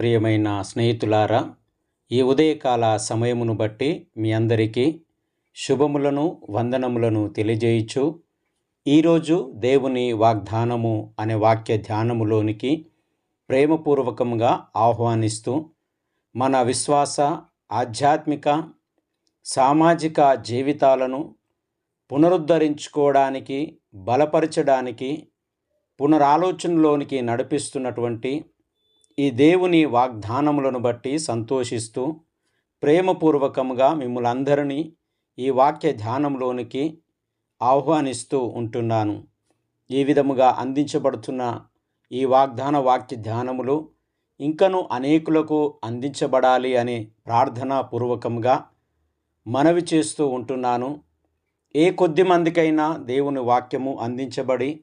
ప్రియమైన స్నేహితులారా ఈ ఉదయకాల సమయమును బట్టి మీ అందరికీ శుభములను వందనములను తెలియజేయచ్చు ఈరోజు దేవుని వాగ్దానము అనే వాక్య ధ్యానములోనికి ప్రేమపూర్వకంగా ఆహ్వానిస్తూ మన విశ్వాస ఆధ్యాత్మిక సామాజిక జీవితాలను పునరుద్ధరించుకోవడానికి బలపరచడానికి పునరాలోచనలోనికి నడిపిస్తున్నటువంటి ఈ దేవుని వాగ్దానములను బట్టి సంతోషిస్తూ ప్రేమపూర్వకంగా మిమ్మల్ందరినీ ఈ వాక్య ధ్యానంలోనికి ఆహ్వానిస్తూ ఉంటున్నాను. ఈ విధముగా అందించబడుతున్న ఈ వాగ్దాన వాక్య ధ్యానములు ఇంకను అనేకులకు అందించబడాలి అనే ప్రార్థనాపూర్వకంగా మనవి చేస్తూ ఉంటున్నాను. ఏ కొద్ది మందికైనా దేవుని వాక్యము అందించబడి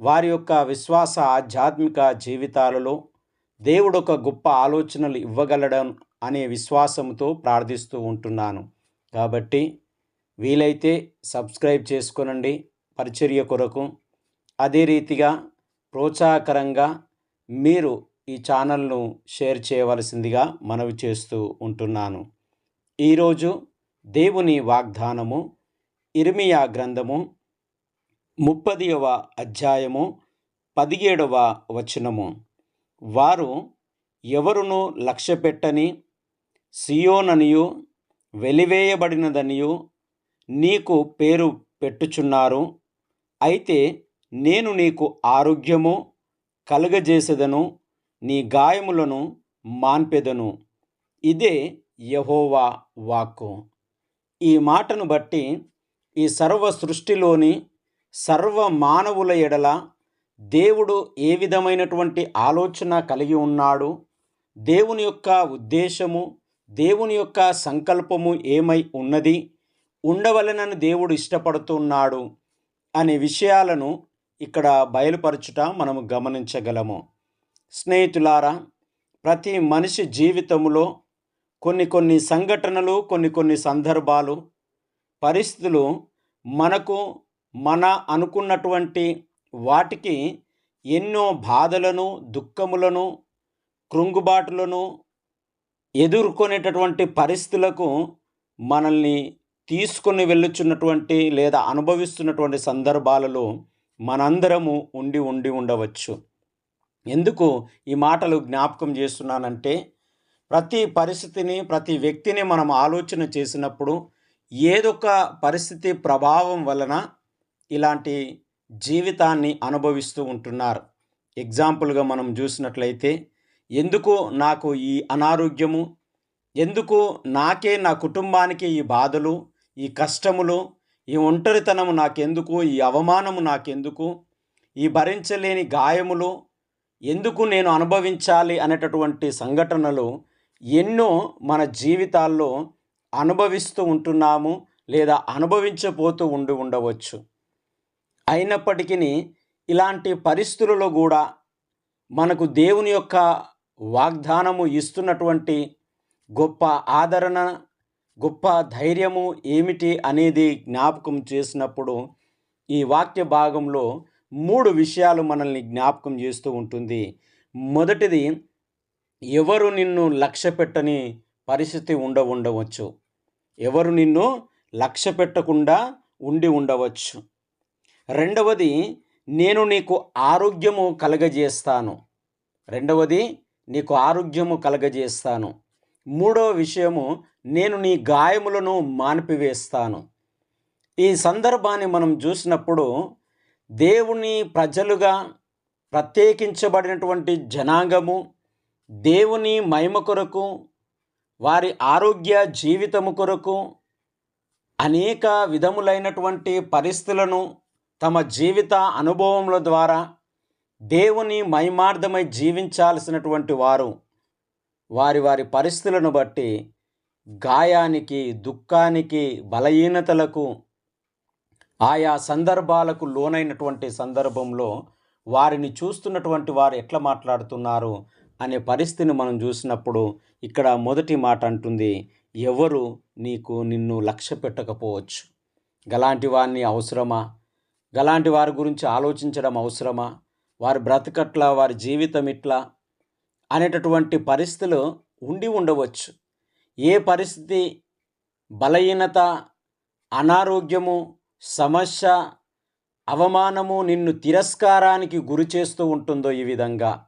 వారి యొక్క విశ్వాస ఆధ్యాత్మిక జీవితాలలో దేవుడు ఒక గొప్ప ఆలోచనలు ఇవ్వగలడం అనే విశ్వాసంతో ప్రార్థిస్తూ ఉంటున్నాను. కాబట్టి వీలైతే సబ్స్క్రైబ్ చేసుకొనండి. పరిచర్య కొరకు అదే రీతిగా ప్రోత్సాహకరంగా మీరు ఈ ఛానల్ను షేర్ చేయవలసిందిగా మనవి చేస్తూ ఉంటున్నాను. ఈరోజు దేవుని వాగ్దానము ఇర్మియా గ్రంథము ముప్పదియవ అధ్యాయము పదిహేడవ వచనము. వారు ఎవరును లక్ష్యపెట్టని సియోననియు వెలివేయబడినదనియు నీకు పేరు పెట్టుచున్నారు. అయితే నేను నీకు ఆరోగ్యము కలుగజేసేదను నీ గాయములను మాన్పెదను. ఇదే యహోవా వాక్కు. ఈ మాటను బట్టి ఈ సర్వ సృష్టిలోని సర్వ మానవుల ఎడల దేవుడు ఏ విధమైనటువంటి ఆలోచన కలిగి ఉన్నాడు? దేవుని యొక్క ఉద్దేశము దేవుని యొక్క సంకల్పము ఏమై ఉన్నది? ఉండవలనని దేవుడు ఇష్టపడుతున్నాడు అనే విషయాలను ఇక్కడ బయలుపరచుట మనము గమనించగలము. స్నేహితులారా ప్రతి మనిషి జీవితంలో కొన్ని కొన్ని సంఘటనలు కొన్ని కొన్ని సందర్భాలు పరిస్థితులు మనకు మన అనుకున్నటువంటి వాటికి ఎన్నో బాధలను దుఃఖములను కృంగుబాటులను ఎదుర్కొనేటటువంటి పరిస్థితులకు మనల్ని తీసుకొని వెళ్ళుచున్నటువంటి లేదా అనుభవిస్తున్నటువంటి సందర్భాలలో మనందరము ఉండి ఉండి ఉండవచ్చు. ఎందుకు ఈ మాటలు జ్ఞాపకం చేస్తున్నానంటే ప్రతి పరిస్థితిని ప్రతి వ్యక్తిని మనం ఆలోచన చేసినప్పుడు ఏదొక పరిస్థితి ప్రభావం వలన ఇలాంటి జీవితాన్ని అనుభవిస్తూ ఉంటున్నారు. ఎగ్జాంపుల్గా మనం చూసినట్లయితే ఎందుకు నాకు ఈ అనారోగ్యము ఎందుకు నాకే నా కుటుంబానికి ఈ బాధలు ఈ కష్టములు ఈ ఒంటరితనము నాకెందుకు ఈ అవమానము నాకెందుకు ఈ భరించలేని గాయములు ఎందుకు నేను అనుభవించాలి అనేటటువంటి సంఘటనలు ఎన్నో మన జీవితాల్లో అనుభవిస్తూ ఉంటున్నాము లేదా అనుభవించబోతూ ఉండి ఉండవచ్చు. అయినప్పటికీ ఇలాంటి పరిస్థితులలో కూడా మనకు దేవుని యొక్క వాగ్దానము ఇస్తున్నటువంటి గొప్ప ఆదరణ గొప్ప ధైర్యము ఏమిటి అనేది జ్ఞాపకం చేసినప్పుడు ఈ వాక్య భాగంలో మూడు విషయాలు మనల్ని జ్ఞాపకం చేస్తూ ఉంటుంది. మొదటిది ఎవరు నిన్ను లక్ష్య పెట్టని పరిస్థితి ఉండ ఉండవచ్చు. ఎవరు నిన్ను లక్ష్య పెట్టకుండా ఉండి ఉండవచ్చు. రెండవది నేను నీకు ఆరోగ్యము కలగజేస్తాను. రెండవది నీకు ఆరోగ్యము కలగజేస్తాను. మూడవ విషయము నేను నీ గాయములను మానిపివేస్తాను. ఈ సందర్భాన్ని మనం చూసినప్పుడు దేవుని ప్రజలుగా ప్రత్యేకించబడినటువంటి జనాంగము దేవుని మహిమ కొరకు వారి ఆరోగ్య జీవితము కొరకు అనేక విధములైనటువంటి పరిస్థితులను తమ జీవిత అనుభవముల ద్వారా దేవుని మైమార్థమై జీవించాల్సినటువంటి వారు వారి వారి పరిస్థితులను బట్టి గాయానికి దుఃఖానికి బలహీనతలకు ఆయా సందర్భాలకు లోనైనటువంటి సందర్భంలో వారిని చూస్తున్నటువంటి వారు ఎట్లా మాట్లాడుతున్నారు అనే పరిస్థితిని మనం చూసినప్పుడు ఇక్కడ మొదటి మాట అంటుంది ఎవరు నీకు నిన్ను లక్ష్య పెట్టకపోవచ్చు గలాంటి వారిని అవసరమా? గలాంటి వారి గురించి ఆలోచించడం అవసరమా? వారి బ్రతకట్లా వారి జీవితం ఇట్లా? అనేటటువంటి పరిస్థితులు ఉండి ఉండవచ్చు. ఏ పరిస్థితి? బలహీనత అనారోగ్యము సమస్య అవమానము నిన్ను తిరస్కారానికి గురి చేస్తూ ఉంటుందో ఈ విధంగా?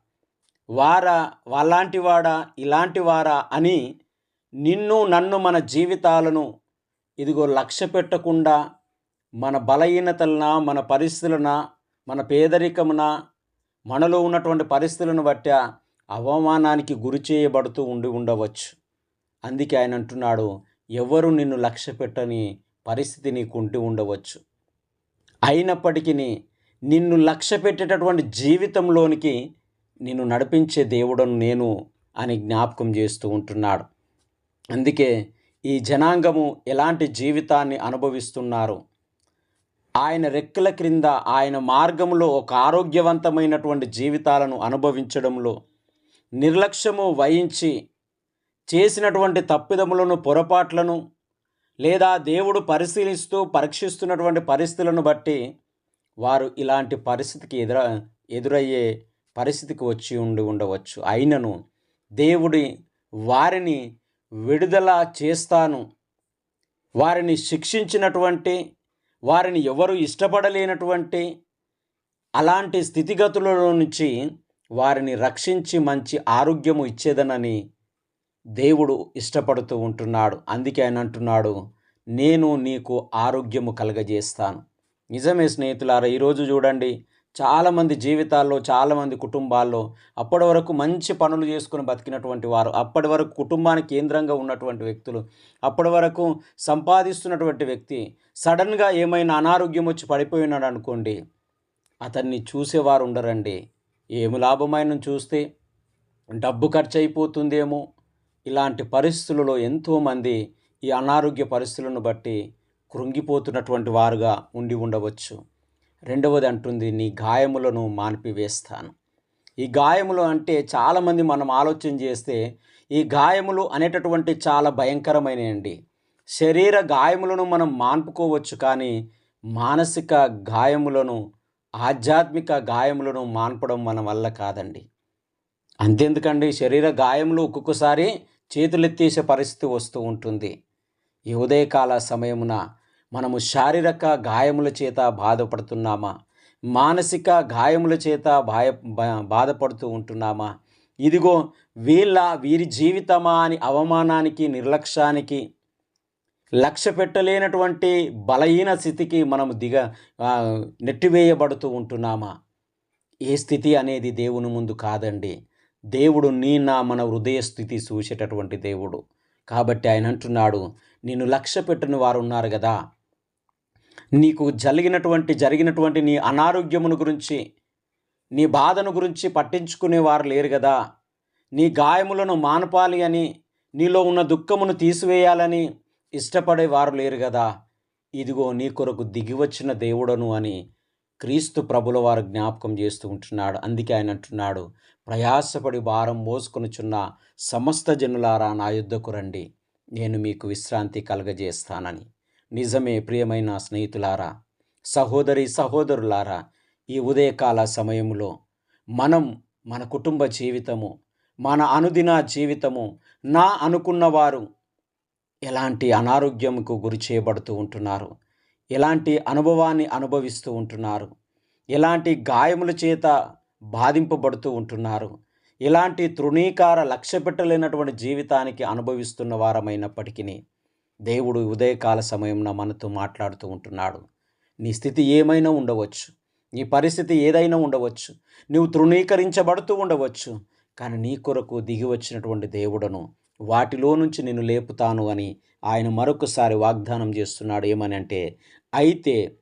వారా వాళ్ళాంటి వాడా ఇలాంటి వారా అని నిన్ను నన్ను మన జీవితాలను ఇదిగో లక్ష్య పెట్టకుండా మన బలహీనతలన మన పరిస్థితులన మన పేదరికమున మనలో ఉన్నటువంటి పరిస్థితులను బట్టి అవమానానికి గురి చేయబడుతూ ఉండి ఉండవచ్చు. అందుకే ఆయన అంటున్నాడు ఎవరు నిన్ను లక్ష్య పెట్టని పరిస్థితి నీకుంటూ ఉండవచ్చు. అయినప్పటికీ నిన్ను లక్ష్య పెట్టేటటువంటి జీవితంలోనికి నిన్ను నడిపించే దేవుడను నేను అని జ్ఞాపకం చేస్తూ ఉంటున్నాడు. అందుకే ఈ జనాంగము ఎలాంటి జీవితాన్ని అనుభవిస్తున్నారు? ఆయన రెక్కల క్రింద ఆయన మార్గంలో ఒక ఆరోగ్యవంతమైనటువంటి జీవితాలను అనుభవించడంలో నిర్లక్ష్యము వహించి చేసినటువంటి తప్పిదములను పొరపాట్లను లేదా దేవుడు పరిశీలిస్తూ పరీక్షిస్తున్నటువంటి పరిస్థితులను బట్టి వారు ఇలాంటి పరిస్థితికి ఎదుర ఎదురయ్యే పరిస్థితికి వచ్చి ఉండి ఉండవచ్చు. అయినను దేవుడి వారిని విడుదల చేస్తాను. వారిని శిక్షించినటువంటి వారిని ఎవరు ఇష్టపడలేనటువంటి అలాంటి స్థితిగతులలో నుంచి వారిని రక్షించి మంచి ఆరోగ్యము ఇచ్చేదనని దేవుడు ఇష్టపడుతూ ఉంటున్నాడు. అందుకే ఆయన అంటున్నాడు నేను నీకు ఆరోగ్యము కలగజేస్తాను. నిజమే స్నేహితులారా ఈరోజు చూడండి చాలామంది జీవితాల్లో చాలామంది కుటుంబాల్లో అప్పటి వరకు మంచి పనులు చేసుకుని బతికినటువంటి వారు అప్పటి వరకు కుటుంబానికి కేంద్రంగా ఉన్నటువంటి వ్యక్తులు అప్పటి వరకు సంపాదిస్తున్నటువంటి వ్యక్తి సడన్గా ఏమైనా అనారోగ్యం వచ్చి పడిపోయినాడు అనుకోండి అతన్ని చూసేవారు ఉండరండి. ఏమి లాభమైన చూస్తే? డబ్బు ఖర్చు అయిపోతుందేమో ఇలాంటి పరిస్థితులలో ఎంతోమంది ఈ అనారోగ్య పరిస్థితులను బట్టి కృంగిపోతున్నటువంటి వారుగా ఉండి ఉండవచ్చు. రెండవది అంటుంది నీ గాయములను మాన్పివేస్తాను. ఈ గాయములు అంటే చాలామంది మనం ఆలోచన చేస్తే ఈ గాయములు అనేటటువంటి చాలా భయంకరమైనవి శరీర గాయములను మనం మాన్పుకోవచ్చు కానీ మానసిక గాయములను ఆధ్యాత్మిక గాయములను మాన్పడం మన వల్ల కాదండి. అంతెందుకండి శరీర గాయములు ఒక్కొక్కసారి చేతులెత్తేసే పరిస్థితి వస్తూ ఉంటుంది. ఈ ఉదయకాల సమయమున మనము శారీరక గాయముల చేత బాధపడుతున్నామా? మానసిక గాయముల చేత బాయ బాధపడుతూ ఉంటున్నామా? ఇదిగో వీళ్ళ వీరి జీవితమా అని అవమానానికి నిర్లక్ష్యానికి లక్ష్య పెట్టలేనటువంటి బలహీన స్థితికి మనము దిగ నెట్టివేయబడుతూ ఉంటున్నామా? ఏ స్థితి అనేది దేవుని ముందు కాదండి. దేవుడు నీ నా మన హృదయ స్థితి చూసేటటువంటి దేవుడు. కాబట్టి ఆయన అంటున్నాడు నిన్ను లక్ష్య పెట్టిన వారు ఉన్నారు కదా? నీకు జరిగినటువంటి జరిగినటువంటి నీ అనారోగ్యమును గురించి నీ బాధను గురించి పట్టించుకునేవారు లేరు కదా. నీ గాయములను మానపాలి అని నీలో ఉన్న దుఃఖమును తీసివేయాలని ఇష్టపడేవారు లేరు కదా. ఇదిగో నీ కొరకు దిగివచ్చిన దేవుడను అని క్రీస్తు ప్రభుల వారు జ్ఞాపకం చేస్తూ ఉంటున్నాడు. అందుకే ఆయన అంటున్నాడు ప్రయాసపడి భారం మోసుకొనుచున్న సమస్త జనులారా నా యుద్ధకు రండి. నేను మీకు విశ్రాంతి కలగజేస్తానని. నిజమే ప్రియమైన స్నేహితులారా సహోదరి సహోదరులారా ఈ ఉదయకాల సమయంలో మనం మన కుటుంబ జీవితము మన అనుదిన జీవితము నా అనుకున్నవారు ఎలాంటి అనారోగ్యంకు గురి చేయబడుతూ ఉంటున్నారు ఎలాంటి అనుభవాన్ని అనుభవిస్తూ ఉంటున్నారు ఎలాంటి గాయముల చేత బాధింపబడుతూ ఉంటున్నారు ఇలాంటి తృణీకార లక్ష్యపెట్టలేనటువంటి జీవితానికి అనుభవిస్తున్న వారమైనప్పటికీ దేవుడు ఉదయకాల సమయంలో మనతో మాట్లాడుతూ ఉంటున్నాడు. నీ స్థితి ఏమైనా ఉండవచ్చు. నీ పరిస్థితి ఏదైనా ఉండవచ్చు. నువ్వు తృణీకరించబడుతూ ఉండవచ్చు. కానీ నీ కొరకు దిగి వచ్చినటువంటి దేవుడను వాటిలో నుంచి నేను లేపుతాను అని ఆయన మరొకసారి వాగ్దానం చేస్తున్నాడు. ఏమని అంటే అయితే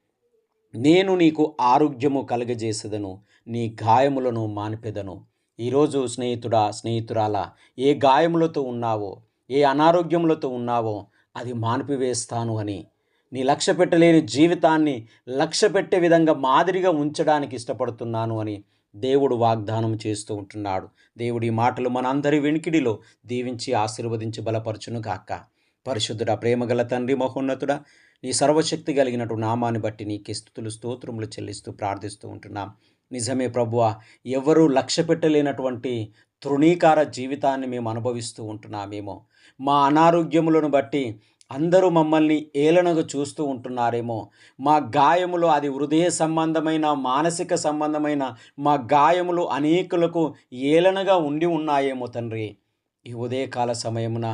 నేను నీకు ఆరోగ్యము కలగజేసేదను నీ గాయములను మానిపెదను. ఈరోజు స్నేహితుడా స్నేహితురాలా ఏ గాయములతో ఉన్నావో ఏ అనారోగ్యములతో ఉన్నావో అది మానిపివేస్తాను అని. నీ లక్ష్య పెట్టలేని జీవితాన్ని లక్ష్య పెట్టే విధంగా మాదిరిగా ఉంచడానికి ఇష్టపడుతున్నాను అని దేవుడు వాగ్దానం చేస్తూ ఉంటున్నాడు. దేవుడి మాటలు మనందరి వెనికిడిలో దీవించి ఆశీర్వదించి బలపరచును గాక. పరిశుద్ధుడ ప్రేమగల తండ్రి మహోన్నతుడ నీ సర్వశక్తి కలిగినట్టు నామాన్ని బట్టి నీకే స్థుతులు స్తోత్రములు చెల్లిస్తూ ప్రార్థిస్తూ ఉంటున్నాం. నిజమే ప్రభువా ఎవరూ లక్ష్య పెట్టలేనటువంటి తృణీకార జీవితాన్ని మేము అనుభవిస్తూ ఉంటున్నామేమో. మా అనారోగ్యములను బట్టి అందరూ మమ్మల్ని ఏలనగా చూస్తూ ఉంటున్నారేమో. మా గాయములు అది హృదయ సంబంధమైన మానసిక సంబంధమైన మా గాయములు అనేకులకు ఏలనగా ఉండి ఉన్నాయేమో తండ్రి. ఈ ఉదయకాల సమయమున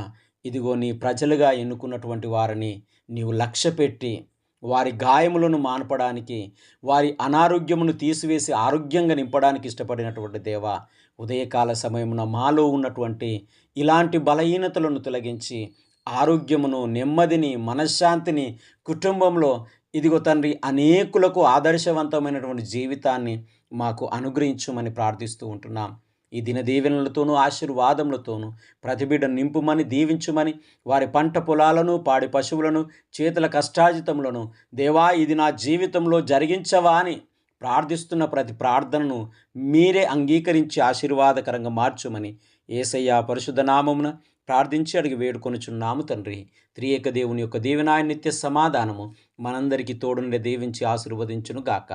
ఇదిగో నీ ప్రజలుగా ఎన్నుకున్నటువంటి వారిని నీవు లక్ష్య పెట్టి వారి గాయములను మాన్పడానికి వారి అనారోగ్యమును తీసివేసి ఆరోగ్యంగా నింపడానికి ఇష్టపడినటువంటి దేవ ఉదయకాల సమయమున మాలో ఉన్నటువంటి ఇలాంటి బలహీనతలను తొలగించి ఆరోగ్యమును నెమ్మదిని మనశ్శాంతిని కుటుంబంలో ఇదిగో తండ్రి అనేకులకు ఆదర్శవంతమైనటువంటి జీవితాన్ని మాకు అనుగ్రహించుమని ప్రార్థిస్తూ ఉంటున్నాం. ఈ దిన దీవెనలతోనూ ఆశీర్వాదములతోనూ ప్రతిబిడ నింపుమని దీవించుమని వారి పంట పొలాలను పాడి పశువులను చేతుల కష్టాజితములను దేవా ఇది నా జీవితంలో జరిగించవా అని ప్రార్థిస్తున్న ప్రతి ప్రార్థనను మీరే అంగీకరించి ఆశీర్వాదకరంగా మార్చుమని ఏసయ్య పరిశుద్ధ నామమున ప్రార్థించి అడిగి వేడుకొనుచున్నాము తండ్రి. త్రియేక దేవుని యొక్క దీవెనాయ నిత్య సమాధానము మనందరికీ తోడుండే దీవించి ఆశీర్వదించును గాక